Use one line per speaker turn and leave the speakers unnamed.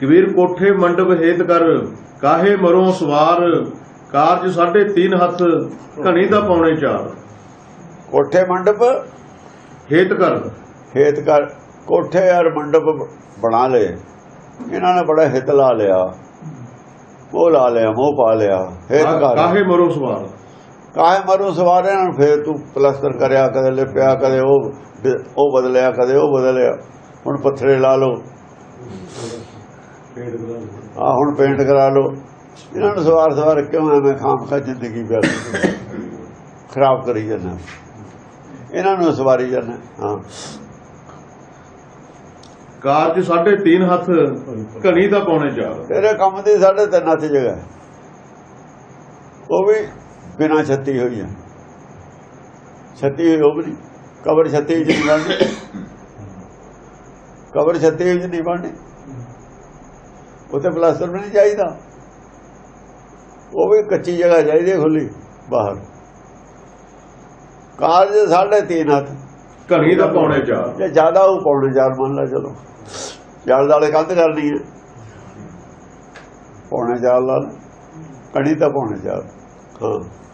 ਕਬੀਰ ਕੋਠੇ ਮੰਡਪ ਹੇਤ ਕਰ ਕਾਹੇ ਮਰੋਂ ਸਵਾਰ ਕਾਰਜ ਸਾਢੇ ਤਿੰਨ ਹੱਥ ਘਣੀ ਦਾ ਪੌਣੇ ਚਾਰ।
ਕੋਠੇ ਮੰਡਪ?
ਹੇਤ ਕਰ।
ਖੇਤ ਕਰ ਕੋਠੇ ਯਾਰ ਮੰਡਪ ਬਣਾ ਲਏ। ਇਹਨਾਂ ਨੇ ਬੜਾ ਹਿੱਤ ਲਾ ਲਿਆ। ਉਹ ਲਾ ਲਿਆ ਮੋਹ ਪਾ ਲਿਆ। ਹਿੱਤ ਕਰ।
ਕਾਹੇ ਮਰੋਂ ਸਵਾਰ।
ਕਾਹੇ ਮਰੂ ਸਵਾਰੇ ਨਾਲ ਫੇਰ ਤੂੰ ਪਲਸਤਰ ਕਰਿਆ ਕਦੇ ਲਿਪਿਆ ਕਦੇ ਉਹ ਉਹ ਬਦਲਿਆ ਕਦੇ ਉਹ ਬਦਲਿਆ। ਹੁਣ ਪੱਥਰੇ ਲਾ ਲਓ। ਆ ਹੁਣ ਪੇਂਟ ਕਰਾ ਲਓ। ਇਹਨਾਂ ਨੂੰ ਸਵਾਰ ਸਵਾਰ ਕਿਉਂ ਐਵੇਂ ਖਾਮ ਖਾ ਜ਼ਿੰਦਗੀ ਪਿਆ ਖਰਾਬ ਕਰੀ ਜਾਂਦਾ। ਇਹਨਾਂ ਨੂੰ ਸਵਾਰੀ ਜਾਂਦਾ ਹਾਂ।
ਕਾਰਜ ਸਾਢੇ ਤਿੰਨ ਹੱਥ ਘਣੀ ਦਾ ਪੌਣੇ ਚਾਰ।
ਤੇਰੇ ਕੰਮ ਦੀ ਸਾਢੇ ਤਿੰਨ ਹੱਥ ਜਗ੍ਹਾ। ਉਹ ਵੀ ਬਿਨਾਂ ਛੱਤੀ ਹੋਈ ਹੈ ਛੱਤੀ ਹੋਈ ਉਹ ਵੀ ਨਹੀਂ। ਕਬਰ ਛੱਤੀ ਵਿੱਚ ਨਹੀਂ ਕਬਰ ਛੱਤੀ ਵਿੱਚ ਨਹੀਂ ਬਣਨੀ। ਉੱਥੇ ਪਲਾਸਟਰ ਵੀ ਨਹੀਂ ਚਾਹੀਦਾ। ਉਹ ਵੀ ਕੱਚੀ ਜਗ੍ਹਾ ਚਾਹੀਦੀ ਹੈ ਖੁੱਲੀ ਬਾਹਰ। ਕਾਰਜ ਸਾਢੇ ਤਿੰਨ ਹੱਥ।
ਘਣੀ ਦਾ ਪੌਣੇ ਚਾਰ।
ਜੇ ਜ਼ਿਆਦਾ ਉਹ ਪੌਣੇ ਚਾਰ ਮੰਨ ਲੈ ਚਲੋ। ਚਾਰ ਵਾਲੇ ਕੰਧ ਕਰਨੀ ਹੈ। ਪੌਣੇ ਚਾਰ ਲਾ। ਕਣੀ ਤਾਂ ਪੌਣੇ ਚਾਰ। ਹਾਂ।